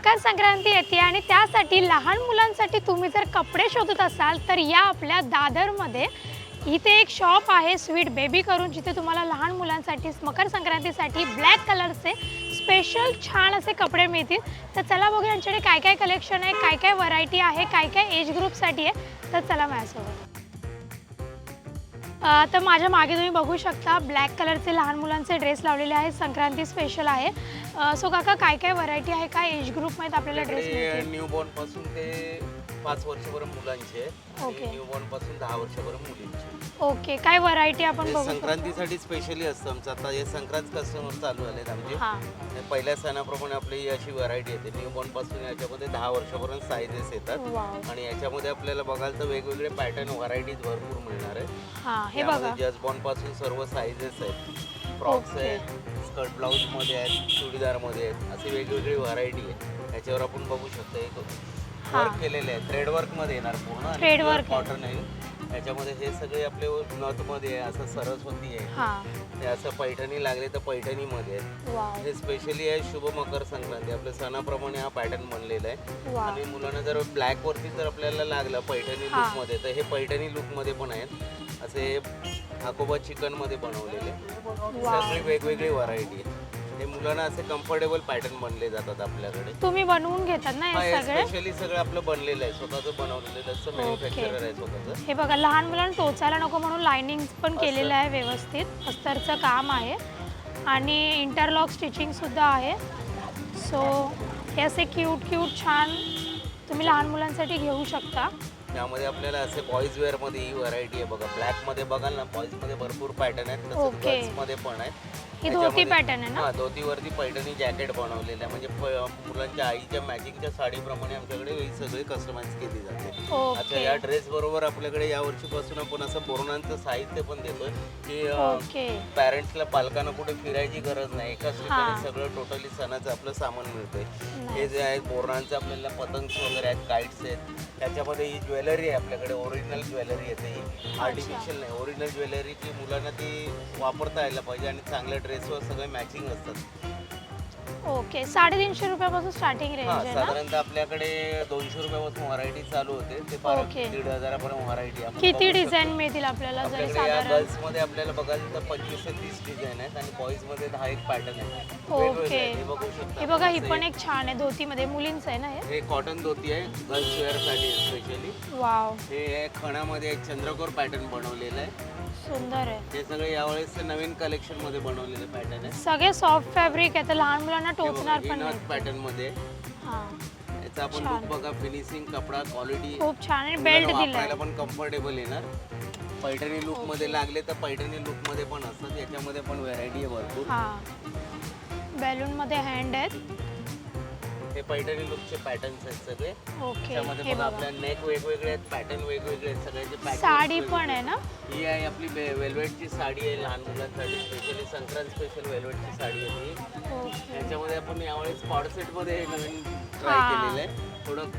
मकर संक्रांती येते आणि त्यासाठी लहान मुलांसाठी तुम्ही जर कपडे शोधत असाल तर या आपल्या दादरमध्ये इथे एक शॉप आहे स्वीट बेबी करून जिथे तुम्हाला लहान मुलांसाठी मकर संक्रांतीसाठी ब्लॅक कलरचे स्पेशल छान असे कपडे मिळतील. तर चला बघू यांच्याकडे काय काय कलेक्शन आहे काय काय व्हरायटी आहे काय काय एज ग्रुपसाठी आहे. तर चला माझ्यासोबत. तर माझ्या मागे तुम्ही बघू शकता ब्लॅक कलरचे लहान मुलांचे ड्रेस लावलेले आहेत. संक्रांती स्पेशल आहे. सो काका काय काय व्हरायटी आहे? काय एज ग्रुपमध्ये आपल्याला ड्रेस न्यू बॉर्नपासून ते पाच वर्षापर्यंत मुलांचे ओके. न्यू बॉर्नपासून दहा वर्षापर्यंत मुलींचे. ओके काय व्हरायटी आपण हे बघू संक्रांतीसाठी स्पेशली असतं आमचं. आता हे संक्रांत कस्टमर चालू झालेत आमचे. हां. पहिल्या सणाप्रमाणे आपली ही अशी व्हरायटी येते. न्यू बॉर्नपासून याच्यामध्ये दहा वर्षापर्यंत साईजेस येतात. वाव. आणि याच्यामध्ये आपल्याला बघाल तर वेगवेगळे पॅटर्न व्हरायटीज भरपूर मिळणार आहे. हां हे बघा. जस्ट बॉर्नपासून सर्व साईजेस आहेत. Frocks okay. आहेत स्कर्ट ब्लाऊजमध्ये आहेत चुडीदारमध्ये आहेत. अशी वेगवेगळी व्हरायटी आहे याच्यावर आपण बघू शकतो एक. वर्क केलेले आहे थ्रेड वर्कमध्ये येणार पूर्ण work आहे. कॉटन आहे. याच्यामध्ये हे सगळे आपले नथमध्ये आहे. असं सरस्वती आहे. हां. हे असं पैठणी लागले तर पैठणी मध्ये हे स्पेशली आहे शुभ मकर संक्रांती. आपल्या सणाप्रमाणे हा पॅटर्न बनलेला आहे. आणि मुलांना जर ब्लॅक वरती जर आपल्याला लागलं पैठणी. लुकमध्ये तर हे पैठणी लुकमध्ये पण आहेत. असे आकोबा चिकनमध्ये बनवलेले सगळी वेगवेगळी व्हरायटी आहे. हे मुलांना असे कम्फर्टेबल पॅटर्न बनले जातात आपल्याकडे. तुम्ही बनवून घेतात ना हा सगळे? स्पेशली सगळं आपलं बनलेलं आहे. स्वतःचं बनवलेलं असं मॅन्युफॅक्चरर आहे स्वतःचं. हे बघा लहान मुलांना टोचायला नको म्हणून लाइनिंग पण. केलेलं आहे व्यवस्थित. अस्तरचं काम आहे. आणि इंटरलॉक स्टिचिंग सुद्धा आहे. सो हे असे क्यूट क्यूट छान तुम्ही लहान मुलांसाठी घेऊ शकता. त्यामध्ये आपल्याला असे बॉईज वेअरमध्ये ही व्हरायटी आहे बघा. ब्लॅकमध्ये बघाल ना बॉईजमध्ये भरपूर पॅटर्न आहेत. तसंच. गर्ल्समध्ये पण आहे ही धोती त्याच्यामध्ये- पॅटर्न आहे ना? हा धोतीवरती पैठणी जॅकेट बनवलेलं आहे म्हणजे प- मुलांच्या आईच्या मॅचिंगच्या साडीप्रमाणे आमच्याकडे ही सगळी कस्टमाइज केली जाते. आता ओके या ड्रेस बरोबर आपल्याकडे या वर्षीपासून आपण असं बोरणांचं साहित्य पण देतोय की ओके पॅरेंट्सला पालकांना कुठे फिरायची गरज नाही एकाच. ठिकाणी सगळं टोटली सणाचं आपलं सामान मिळतंय. हे जे आहेत बोरणांचं आपल्याला पतंग्स वगैरे आहेत काइट्स आहेत त्याच्यामध्ये ही ज्वेलरी आहे आपल्याकडे ओरिजिनल ज्वेलरी येते ही आर्टिफिशियल नाही ओरिजिनल ज्वेलरी ती मुलांना ती वापरता यायला पाहिजे आणि चांगल्या ड्रेसवर सगळे मॅचिंग असतात. ओके साडेतीनशे रुपयापासून स्टार्टिंग रेंज हा आहे ना? साधारणतः आपल्याकडे दोनशे रुपयापासून व्हरायटी चालू होते. ते फार. दीड हजारापर्यंत व्हरायटी किती डिझाईन मिळतील आपल्याला जरी आपल्याकडे या साधारण? गर्ल्समध्ये आपल्याला बघाल तर पंचवीस ते तीस डिझाईन आहेत आणि बॉईजमध्ये दहा एक पॅटर्न आहे ओके. आहेत. हे बघू शकता हे बघा ही पण एक छान आहे धोतीमध्ये मुलींचं आहे ना हे? हे कॉटन धोती आहे गर्ल्स वेअरसाठी स्पेशली वाव हे खणामध्ये एक चंद्रकोर पॅटर्न बनवलेलं आहे. सुंदर आहे. हे सगळे यावेळेस नवीन कलेक्शनमध्ये बनवलेले पॅटर्न आहे सगळे सॉफ्ट फॅब्रिक आहे तर लहान मुलांना टोचणार पण नाही. पॅटर्नमध्ये. आहे. हा. याचा आपण छान. लुक बघा फिनिशिंग कपडा क्वालिटी खूप छान आणि बेल्ट दिलाय. वापरायला पण कम्फर्टेबल येणार. पैठणी लुकमध्ये लागले तर पैठणी लुकमध्ये पण असतात. याच्यामध्ये पण व्हरायटी आहे भरपूर. हा. बॅलून मध्ये हँड आहेत. हे पैठणी लुकचे पॅटर्न्स आहेत सगळे. ओके त्यामध्ये हे बघा बघा. आपल्या नेक वेगवेगळे आहेत पॅटर्न वेगवेगळे आहेत सगळ्याचे पॅटर्न साडी पण आहे ना? ही आहे आपली वेल्वेटची साडी आहे लहान मुलांसाठी स्पेशली संक्रांत स्पेशल वेल्वेटची साडी आहे ही. ओके याच्यामध्ये आपण यावेळेस कॉड सेटमध्ये हे नवीन ट्राय हा. केलेलं आहे. थोडं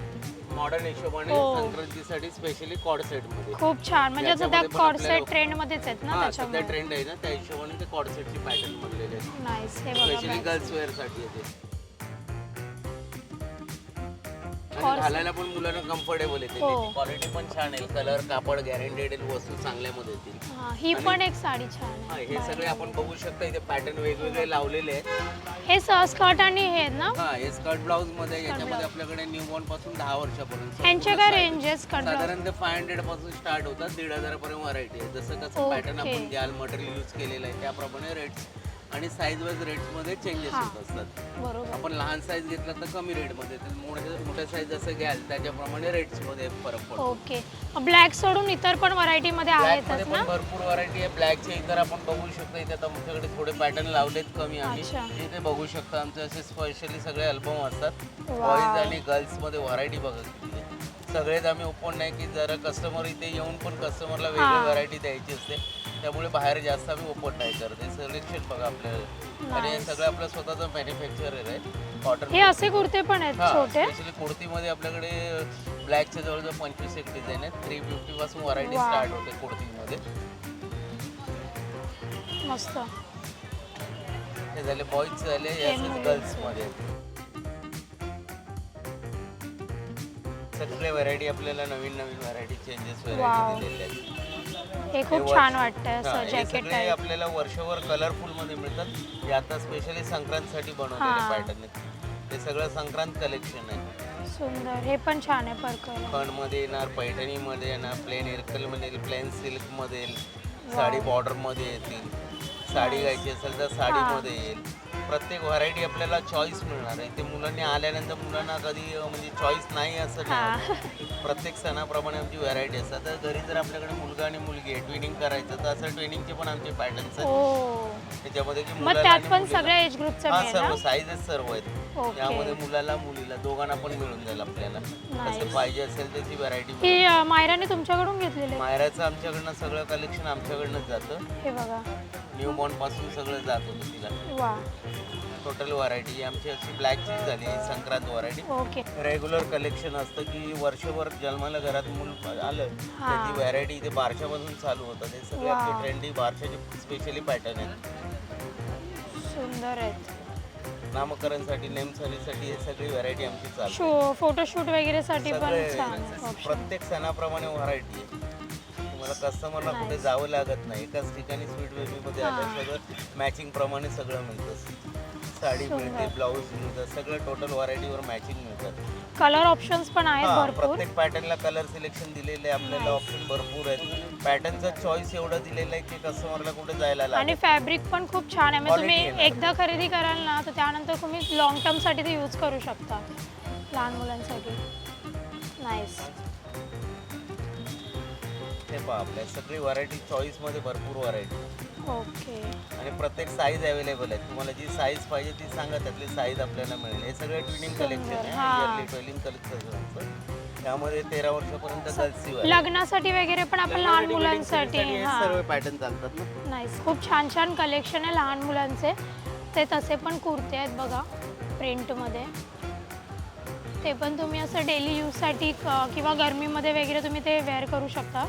मॉडर्न हिशोबाने हो. संक्रांतीसाठी स्पेशली कॉड सेटमध्ये खूप छान. म्हणजे सध्या याच्यामध्ये पण कॉर्सेट आपल्याला- ट्रेंड मध्येच आहेत ना हा सध्या त्याच्यामुळे ट्रेंड आहे ना. त्या हिशोबाने ते कॉड सेटची पॅटर्न बनलेले आहेत नाईस हे स्पेशली बघा गर्ल्स वेअरसाठी येते आणि. घालायला पण मुलांना कम्फर्टेबल येते. हो. क्वालिटी पण छान आहे. कलर कापड गॅरंटेड वस्तू चांगल्यामध्ये येतील हा ही पण एक साडी छान हा, आहे हे सगळे आपण बघू शकता. इथे पॅटर्न वेगवेगळे लावलेले आहेत. हे स्कर्ट आणि हे आहेत ना? हा हे स्कर्ट ब्लाऊजमध्ये याच्यामध्ये आपल्याकडे न्यू बॉर्नपासून दहा वर्षापर्यंत यांच्या काय रेंज आहे. स्कर्ट साधारणतः फाय हंड्रेडपासून स्टार्ट होतात. दीड हजारापर्यंत व्हरायटी आहे. जसं कसं पॅटर्न. आपण द्याल मटेरियल यूज केलेलं आहे त्याप्रमाणे रेट्स आणि साईज वाईज रेट्समध्ये चेंजेस हा. होत असतात. बरोबर. आपण लहान साईज घेतला तर कमी रेटमध्ये तर मोठ्या मोठ्या साईज जसं घ्याल त्याच्याप्रमाणे रेट्समध्ये फरक पडतो. ओके. ब्लॅक सोडून इतर पण व्हरायटी मध्ये ब्लॅक आहेतच मध्ये ना? पण भरपूर व्हरायटी आहे. ब्लॅकचे इतर आपण बघू शकतो. इथे आता आमच्याकडे थोडे पॅटर्न लावलेत कमी आम्ही. अच्छा. इथे बघू शकता. आमचे असे स्पेशली सगळे अल्बम असतात. बॉईज आणि गर्ल्समध्ये व्हरायटी बघा किती आहे. सगळेच आम्ही ओपन नाही की जरा कस्टमर इथे येऊन पण कस्टमरला वेगळी हा. व्हरायटी द्यायची असते. त्यामुळे बाहेर जास्त आम्ही ओपन नाही करत. हे सिलेक्शन बघा आपल्याला आणि हे. सगळं आपलं स्वतःचं मॅन्युफॅक्चर आहे कॉटन हे असे कुर्ते पण आहेत छोटे. स्पेशली कुर्तीमध्ये आपल्याकडे ब्लॅकच्या जवळजवळ पंचवीस एक डिझाईन आहेत. थ्री फिफ्टी पासून व्हरायटी. स्टार्ट होते कुर्तीमध्ये. मस्त. हे झाले बॉईज झाले याचे मुलींचे. गर्ल्समध्ये सगळे व्हरायटी आपल्याला नवीन नवीन व्हरायटी चेंजेस. व्हरायटी दिलेले आहेत. हे खूप छान वाटतं असं जॅकेट सगळे आपल्याला वर्षभर कलरफुलमध्ये मिळतात. हे आता स्पेशली संक्रांतसाठी बनवलेले. पॅटर्न आहेत. हे सगळं संक्रांत कलेक्शन आहे. सुंदर. हे पण छान आहे पर्कल खणमध्ये येणार पैठणी मध्ये येणार प्लेन इरकलमध्ये प्लेन सिल्कमध्ये साडी बॉर्डरमध्ये येतील. साडी घ्यायची असेल तर साडीमध्ये येईल. प्रत्येक व्हरायटी आपल्याला चॉईस मिळणार आहे. ते मुलांनी आल्यानंतर मुलांना कधी म्हणजे चॉईस नाही असं नाही. प्रत्येक सणाप्रमाणे आमची व्हरायटी असतात तर घरी जर आपल्याकडे मुलगा आणि मुलगी आहे ट्विनिंग करायचं तर असं ट्विनिंगचे पण आमचे पॅटर्न्स आहेत. ओ त्याच्यामध्ये की मग मुलाला त्यात आणि पण मुलीला- सगळ्या एज ग्रुपचं हा मिळेल सर्व ना साईजेस सर्व आहेत. ओके. त्यामध्ये मुलाला मुलीला दोघांना पण मिळून जाईल आपल्याला. Nice. कसं पाहिजे असेल त्याची व्हरायटी ही अं, मायराने तुमच्याकडून घेतलेली आहे. मायराचं आमच्याकडनं सगळं कलेक्शन आमच्याकडनंच जातं. हे बघा. न्यू बॉर्नपासून सगळं जात होतं तिला. वा. टोटल व्हरायटी आमची अशी ब्लॅकची झाली Sankranti variety okay regular collection असतं की वर्षभर जन्माला घरात मूल आलं हा. त्याची व्हरायटी इथे बारशापासून चालू होतं. ते सगळे Wow. आपले ट्रेंडी बारशाचे स्पेशली पॅटर्न आहेत. सुंदर आहेत. नामकरणसाठी नेमसरीसाठी हे सगळी व्हरायटी आमची चालू शो फोटोशूट वगैरे साठी पण छान. प्रत्येक सणाप्रमाणे व्हरायटी आहे. तुम्हाला कस्टमरला कुठे जावं लागत नाही. एकाच ठिकाणी स्वीट बेबीमध्ये आलं सगळं मॅचिंग प्रमाणे सगळं मिळतं. साडी मिळते ब्लाऊज मिळतं सगळं टोटल व्हरायटीवर मॅचिंग मिळतात. कलर ऑप्शन्स पण आहेत हा, भरपूर. प्रत्येक पॅटर्नला कलर सिलेक्शन दिलेले आहे आपल्याला ऑप्शन भरपूर आहेत. पॅटर्नचा चॉईस एवढं दिलेलं आहे की कस्टमरला कुठे जायला आणि फॅब्रिक पण खूप छान आहे. म्हणजे Quality तुम्ही. एकदा खरेदी कराल ना तर त्यानंतर तुम्ही लॉंग टर्मसाठी ते यूज करू शकता. लहान मुलांसाठी. नाईस हे पहा आपल्या सगळी व्हरायटी चॉईसमध्ये भरपूर व्हरायटी ओके. आणि प्रत्येक साईज अवेलेबल आहे तुम्हाला जी साईज पाहिजे ती सांगा त्यातली साईज आपल्याला मिळेल. हे सगळं ट्विनिंग कलेक्शन आहे. हा. ट्वेलिंग कलेक्शन त्यामध्ये तेरा वर्षापर्यंत. लग्नासाठी वगैरे पण आपण लहान मुलांसाठी साठी हे हां. सर्व पॅटर्न चालतात ना? नाईस खूप छान छान कलेक्शन आहे लहान मुलांचे. ते तसे पण कुर्ते आहेत बघा प्रिंटमध्ये ते पण तुम्ही असं डेली यूजसाठी किंवा गरमीमध्ये वगैरे तुम्ही ते वेअर करू शकता.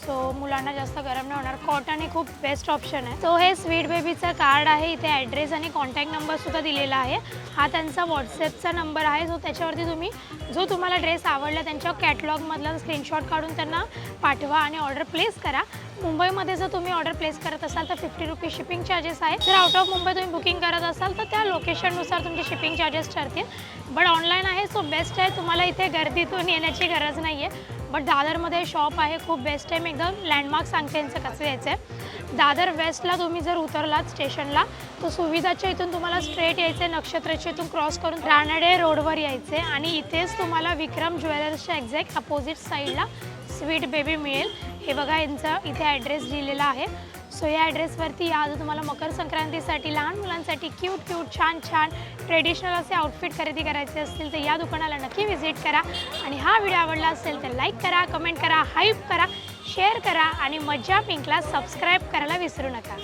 सो मुलांना जास्त गरम नाही होणार. कॉटन हे खूप बेस्ट ऑप्शन आहे. सो हे स्वीट बेबीचं कार्ड आहे. इथे ॲड्रेस आणि कॉन्टॅक्ट नंबरसुद्धा दिलेला आहे. हा त्यांचा व्हॉट्सॲपचा नंबर आहे. सो त्याच्यावरती तुम्ही जो तुम्हाला ड्रेस आवडला त्यांच्या कॅटलॉगमधला स्क्रीनशॉट काढून त्यांना पाठवा आणि ऑर्डर प्लेस करा. मुंबईमध्ये जर तुम्ही ऑर्डर प्लेस करत असाल तर फिफ्टी रुपीज शिपिंग चार्जेस आहे. जर आउट ऑफ मुंबई तुम्ही बुकिंग करत असाल तर त्या लोकेशननुसार तुमचे शिपिंग चार्जेस ठरतील. बट ऑनलाईन आहे सो बेस्ट आहे. तुम्हाला इथे गर्दीतून येण्याची गरज नाही आहे बट दादरमध्ये शॉप आहे खूप बेस्ट आहे. मी एकदम लँडमार्क सांगते यांचं कसं यायचं आहे दादर वेस्टला तुम्ही जर उतरलात स्टेशनला तर सुविधाच्या इथून तुम्हाला स्ट्रेट यायचं आहे नक्षत्राच्या इथून क्रॉस करून रानडे रोडवर यायचे आणि इथेच तुम्हाला विक्रम ज्वेलर्सच्या एक्झॅक्ट अपोजिट साईडला स्वीट बेबी मिळेल. हे बघा यांचा इथे ॲड्रेस दिलेला आहे. सो या ॲड्रेसवरती या जर तुम्हाला मकर संक्रांतीसाठी लहान मुलांसाठी क्यूट क्यूट छान छान ट्रेडिशनल असे आउटफिट खरेदी करायचे असतील तर या दुकानाला नक्की व्हिजिट करा. आणि हा व्हिडिओ आवडला असेल तर लाईक करा कमेंट करा हाईप करा शेअर करा आणि मज्जा पिंकला सबस्क्राईब करायला विसरू नका.